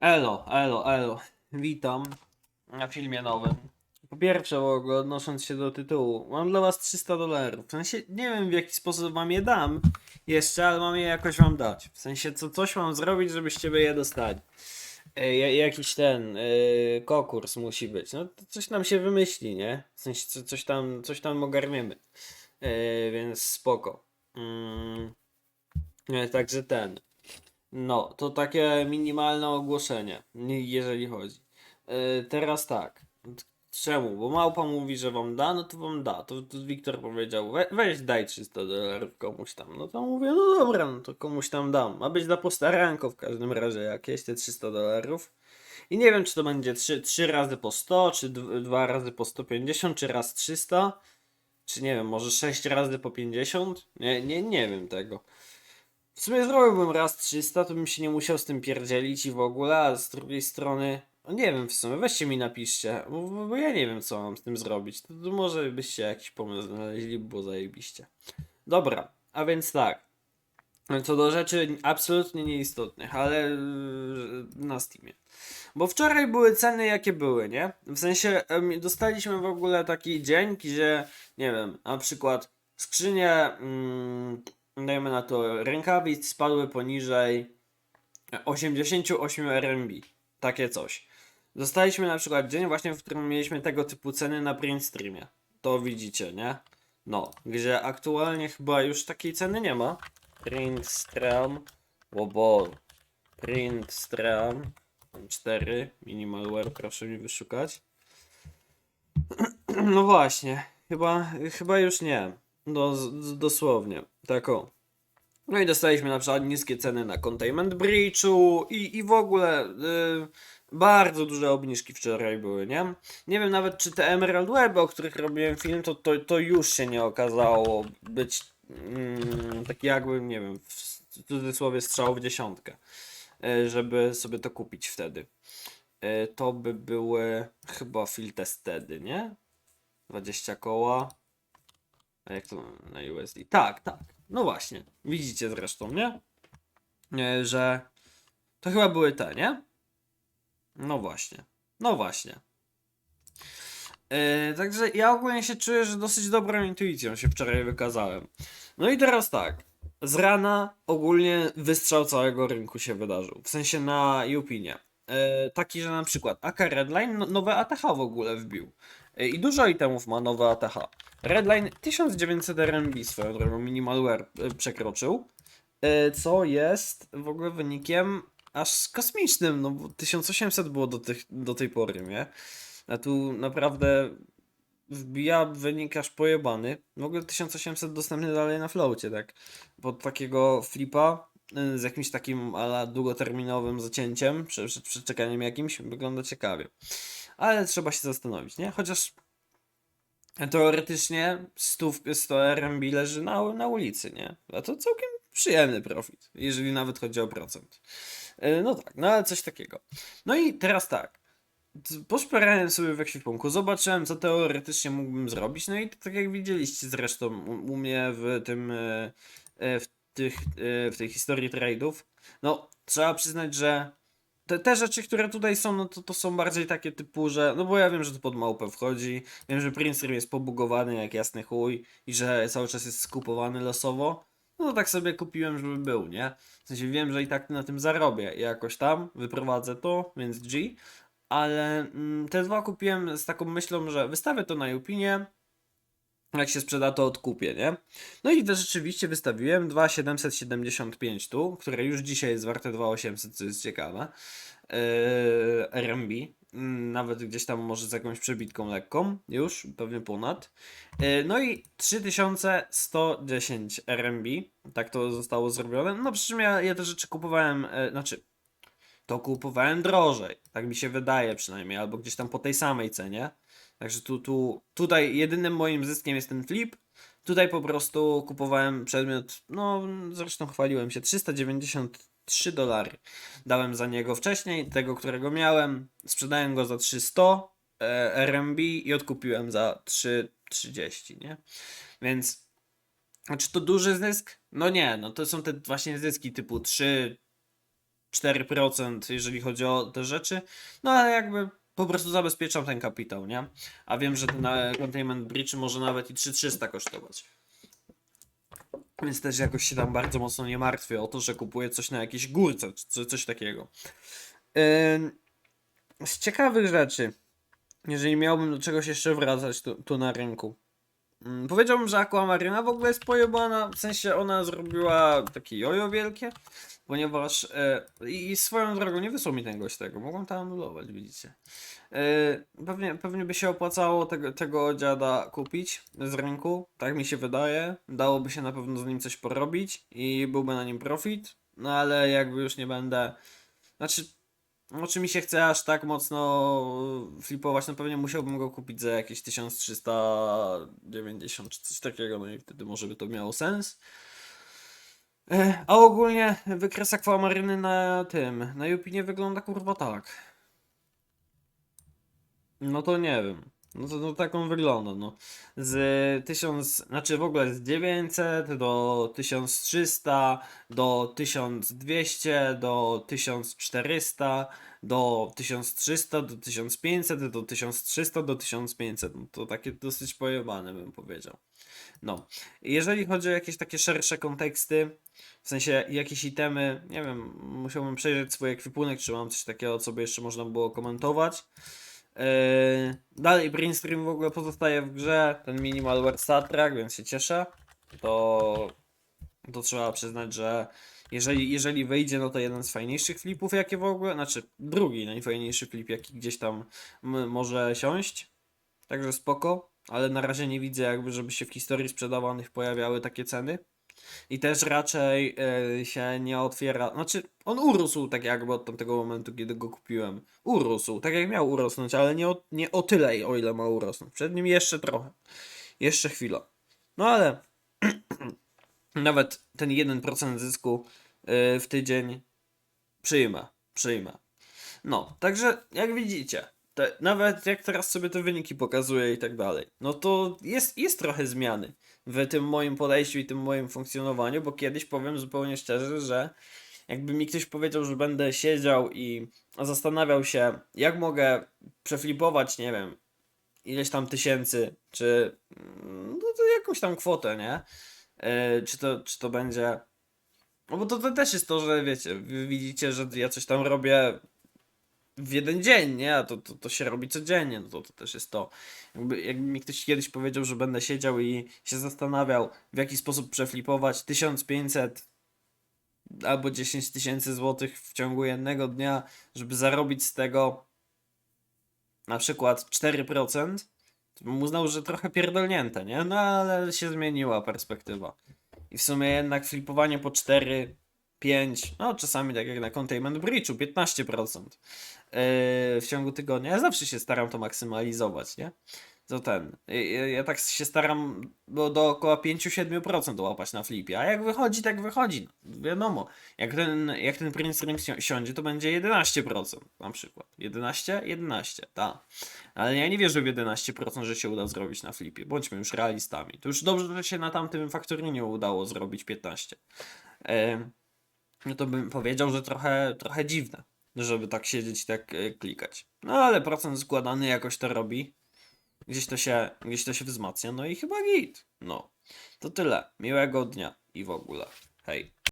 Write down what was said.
Elo, elo, elo. Witam na filmie nowym. Po pierwsze, w ogóle odnosząc się do tytułu, mam dla was 300 dolarów. W sensie, nie wiem w jaki sposób wam je dam jeszcze, ale mam je jakoś wam dać. W sensie, co coś mam zrobić, żebyście by je dostali. E, ja- jakiś ten e, konkurs musi być. No coś nam się wymyśli, nie? W sensie, co, coś tam, coś tam ogarniemy. E, więc spoko. Mm, także ten. No, to takie minimalne ogłoszenie, nie- jeżeli chodzi. Yy, teraz tak. Czemu? Bo małpa mówi, że wam da, no to wam da. To, to Wiktor powiedział, we, weź daj 300 dolarów komuś tam. No to mówię, no dobra, no to komuś tam dam. Ma być dla postaranko w każdym razie jakieś te 300 dolarów. I nie wiem, czy to będzie 3, 3 razy po 100, czy 2 razy po 150, czy raz 300, czy nie wiem, może 6 razy po 50? Nie, nie, nie wiem tego. W sumie zrobiłbym raz 300, to bym się nie musiał z tym pierdzielić i w ogóle, a z drugiej strony, no nie wiem w sumie, weźcie mi napiszcie, bo, bo- ja nie wiem co mam z tym zrobić. To, to może byście jakiś pomysł znaleźli, bo zajebiście. Dobra, a więc tak. Co do rzeczy absolutnie nieistotnych, ale yy, na Steamie. Bo wczoraj były ceny jakie były, nie? W sensie dostaliśmy w ogóle taki dzień, gdzie, nie wiem, na przykład skrzynie, mm, dajmy na to, rękawic spadły poniżej 88 RMB. Takie coś. Dostaliśmy na przykład dzień właśnie, w którym mieliśmy tego typu ceny na print streamie. To widzicie, nie? No, gdzie aktualnie chyba już takiej ceny nie ma. Print stream, łobol. Print stream 4, minimalware, proszę mi wyszukać. No właśnie, chyba, chyba już nie. No, dosłownie, tak o. No i dostaliśmy na przykład niskie ceny na Containment Breachu i, i w ogóle y, bardzo duże obniżki wczoraj były, nie? Nie wiem nawet czy te Emerald Web, o których robiłem film, to, to, to już się nie okazało być mm, taki jakby, nie wiem, w cudzysłowie strzał w dziesiątkę, y, żeby sobie to kupić wtedy. Y, to by były chyba field tested, nie? 20 koła. A jak to na USD? Tak, tak. No właśnie. Widzicie zresztą, nie? Nie, Że to chyba były te, nie? No właśnie. No właśnie. Yy, także ja ogólnie się czuję, że dosyć dobrą intuicją się wczoraj wykazałem. No i teraz tak. Z rana ogólnie wystrzał całego rynku się wydarzył. W sensie na Jupinie. Yy, taki, że na przykład AK Redline no, nowe ATH w ogóle wbił. Yy, I dużo itemów ma nowe ATH. Redline 1900 RMB swoją drogą minimalware y, przekroczył, y, co jest w ogóle wynikiem aż kosmicznym, no bo 1800 było do, tych, do tej pory, nie? A tu naprawdę wbija wynik aż pojebany. W ogóle 1800 dostępny dalej na floacie, tak? Pod takiego flipa z jakimś takim ala długoterminowym zacięciem, przed przeczekaniem jakimś, wygląda ciekawie. Ale trzeba się zastanowić, nie? Chociaż Teoretycznie 100, 100 RMB leży na, na ulicy, nie? A to całkiem przyjemny profit, jeżeli nawet chodzi o procent. E, No tak, no ale coś takiego. No i teraz tak. Poszperałem sobie w ekwipunku, zobaczyłem co teoretycznie mógłbym zrobić, no i tak jak widzieliście zresztą u, u mnie w tym, e, e, w, tych, w tej historii trade'ów, no trzeba przyznać, że te, te rzeczy, które tutaj są, no to, to są bardziej takie typu, że, no bo ja wiem, że to pod małpę wchodzi, wiem, że Prince jest pobugowany jak jasny chuj i że cały czas jest skupowany losowo, no to tak sobie kupiłem, żeby był, nie? W sensie wiem, że i tak na tym zarobię. Jakoś tam wyprowadzę to, więc G, ale mm, te dwa kupiłem z taką myślą, że wystawię to na Jupinie, jak się sprzeda, to odkupię, nie? No i rzeczywiście wystawiłem 2,775 tu, które już dzisiaj jest warte 2,800, co jest ciekawe. Yy, RMB. Mm, Nawet gdzieś tam może z jakąś przebitką lekką, już pewnie ponad. Yy, No i 3110 RMB, tak to zostało zrobione. No przy czym ja, ja te rzeczy kupowałem, e, znaczy to kupowałem drożej, tak mi się wydaje przynajmniej, albo gdzieś tam po tej samej cenie. Także tu, tu, tutaj jedynym moim zyskiem jest ten flip. Tutaj po prostu kupowałem przedmiot, no zresztą chwaliłem się, 393 dolary. Dałem za niego wcześniej, tego, którego miałem. Sprzedałem go za 300 e, RMB i odkupiłem za 3,30, nie? Więc, czy to duży zysk? No nie, no to są te właśnie zyski typu 3, 4%, jeżeli chodzi o te rzeczy. No ale jakby po prostu zabezpieczam ten kapitał, nie? A wiem, że ten e, containment bridge może nawet i 3300 kosztować. Więc też jakoś się tam bardzo mocno nie martwię o to, że kupuję coś na jakiejś górce, czy co- coś takiego. Z ciekawych rzeczy, jeżeli miałbym do czegoś jeszcze wracać tu, tu na rynku. Mm, Powiedziałbym, że Aquamaryna w ogóle jest pojebana, w sensie ona zrobiła takie jojo wielkie, ponieważ e, i swoją drogą nie wysłał mi ten gość tego, mogą to anulować, widzicie. E, pewnie, pewnie by się opłacało tego, tego dziada kupić z rynku, tak mi się wydaje, dałoby się na pewno z nim coś porobić i byłby na nim profit, no ale jakby już nie będę, znaczy no, czy mi się chce aż tak mocno flipować, no pewnie musiałbym go kupić za jakieś 1390 czy coś takiego, no i wtedy może by to miało sens. E, A ogólnie wykres akwamaryny na tym, na Jupinie wygląda kurwa tak. No to nie wiem. No to no, tak wygląda, no. Z 1000, znaczy w ogóle z 900 do 1300, do 1200, do 1400, do 1300, do 1500, do 1300, do 1500. No to takie dosyć pojebane bym powiedział. No. Jeżeli chodzi o jakieś takie szersze konteksty, w sensie jakieś itemy, nie wiem, musiałbym przejrzeć swój ekwipunek, czy mam coś takiego, co by jeszcze można było komentować. Yy, dalej Brainstream w ogóle pozostaje w grze, ten minimalware Star Trek, więc się cieszę. To, to trzeba przyznać, że jeżeli, jeżeli wyjdzie, no to jeden z fajniejszych flipów, jakie w ogóle, znaczy drugi najfajniejszy flip, jaki gdzieś tam może siąść. Także spoko, ale na razie nie widzę jakby, żeby się w historii sprzedawanych pojawiały takie ceny. I też raczej e, się nie otwiera. Znaczy, on urósł tak jakby od tamtego momentu, kiedy go kupiłem. Urósł, tak jak miał urosnąć, ale nie o, nie o tyle, o ile ma urosnąć. Przed nim jeszcze trochę. Jeszcze chwila. No ale nawet ten 1% zysku e, w tydzień przyjmę. Przyjmę. No, także jak widzicie, te, nawet jak teraz sobie te wyniki pokazuję i tak dalej, no to jest, jest trochę zmiany w tym moim podejściu i tym moim funkcjonowaniu, bo kiedyś powiem zupełnie szczerze, że jakby mi ktoś powiedział, że będę siedział i zastanawiał się, jak mogę przeflipować, nie wiem, ileś tam tysięcy, czy mm, no to jakąś tam kwotę, nie? Yy, czy, to, czy to będzie. No bo to, to też jest to, że wiecie, widzicie, że ja coś tam robię w jeden dzień, nie? A to, to, to się robi codziennie, no to, to też jest to. Jakby, jakby mi ktoś kiedyś powiedział, że będę siedział i się zastanawiał, w jaki sposób przeflipować 1500 albo 10 tysięcy złotych w ciągu jednego dnia, żeby zarobić z tego na przykład 4%, to bym uznał, że trochę pierdolnięte, nie? No ale się zmieniła perspektywa. I w sumie jednak flipowanie po 4, 5, no czasami tak jak na Containment Breachu 15% yy, w ciągu tygodnia. Ja zawsze się staram to maksymalizować, nie? To ten. Ja, tak się staram do, do około 5-7% łapać na flipie, a jak wychodzi, tak wychodzi. No, wiadomo, jak ten, jak ten Prince Ring si- siądzie, to będzie 11% na przykład. 11? 11, tak. Ale ja nie wierzę w 11%, że się uda zrobić na flipie. Bądźmy już realistami. To już dobrze, że się na tamtym faktorynie udało zrobić 15. Em, no to bym powiedział, że trochę, trochę dziwne, żeby tak siedzieć i tak e, klikać. No ale procent składany jakoś to robi. Gdzieś to się, gdzieś to się wzmacnia, no i chyba git. No. To tyle. Miłego dnia i w ogóle. Hej.